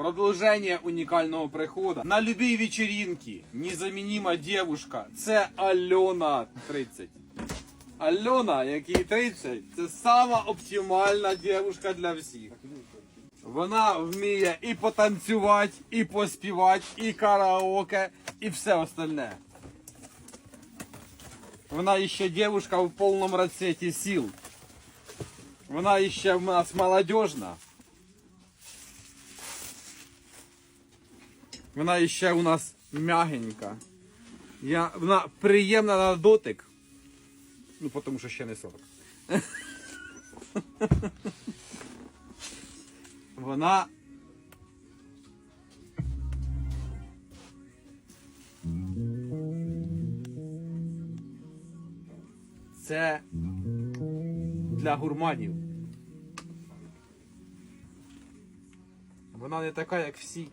Продовження унікального приходу. На любій вечеринці незамінима дівушка. Це Альона 30. Альона, якій 30, це сама оптимальна дівушка для всіх. Вона вміє і потанцювати, і поспівати, і караоке, і все остальне. Вона ще дівушка в повному розцвіті сил. Вона ще в нас молодежна. Вона ще у нас м'ягенька. Я, вона приємна на дотик. Ну, тому що ще не 40. Вона. Це для гурманів. Вона не така, як всі.